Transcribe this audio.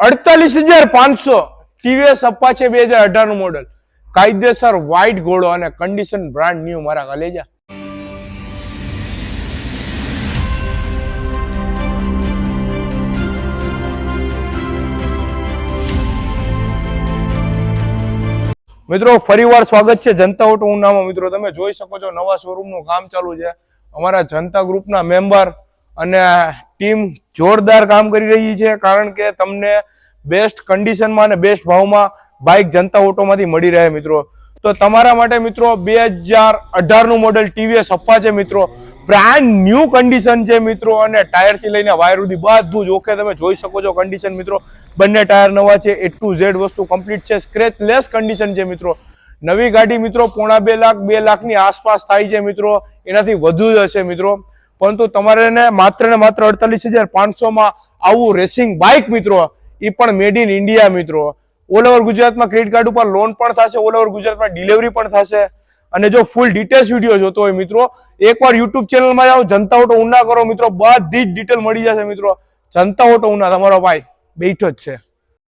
અડતાલીસ હજાર પાંચસો ટીવીએસ અપાચે બે હજાર અઢારનું મોડલ કાયદેસર વ્હાઇટ ઘોડો અને કન્ડિશન બ્રાન્ડ ન્યુ મારા કલેજા મિત્રો, ફરીવાર સ્વાગત છે જનતા ઓટો ઉનામાં. મિત્રો, તમે જોઈ શકો છો નવા શોરૂમનું કામ ચાલુ છે. અમારા જનતા ગ્રુપના મેમ્બર અને ટીમ જોરદાર કામ કરી રહી છે, કારણ કે તમને બેસ્ટ કન્ડિશનમાં અને બેસ્ટ ભાવમાં બાઇક જનતા ઓટોમાંથી મળી રહે મિત્રો. તો તમારા માટે મિત્રો બે હજાર અઢારનું મોડેલ ટીવીએસ અપ્પા છે મિત્રો. બ્રાન્ડ ન્યૂ કન્ડિશન છે મિત્રો અને ટાયરથી લઈને વાયર સુધી બધું જ. ઓકે તમે જોઈ શકો છો કન્ડિશન મિત્રો. બંને ટાયર નવા છે એ ટુ ઝેડ વસ્તુ કમ્પ્લીટ છે સ્ક્રેચલેસ કન્ડિશન છે મિત્રો. નવી ગાડી મિત્રો પોણા બે લાખ, બે લાખની આસપાસ થાય છે મિત્રો. એનાથી વધુ જ હશે મિત્રો. પરંતુ તમારે માત્ર ને માત્ર અડતાલીસ હજાર પાંચસોમાં આવું રેસિંગ બાઇક મિત્રો, એ પણ મેડ ઇન ઇન્ડિયા મિત્રો. ઓલ ઓવર ગુજરાતમાં ક્રેડિટ કાર્ડ ઉપર લોન પણ થશે ઓલ ઓવર ગુજરાતમાં ડિલિવરી પણ થશે. અને જો ફૂલ ડિટેલ્સ વીડિયો જોતો હોય મિત્રો, એકવાર યુટ્યુબ ચેનલમાં જાઓ, જનતા ઓટો ઉના કરો મિત્રો, બધી જ ડિટેલ મળી જશે મિત્રો. જનતા ઓટો ઉના તમારો ભાઈ બેઠો જ છે.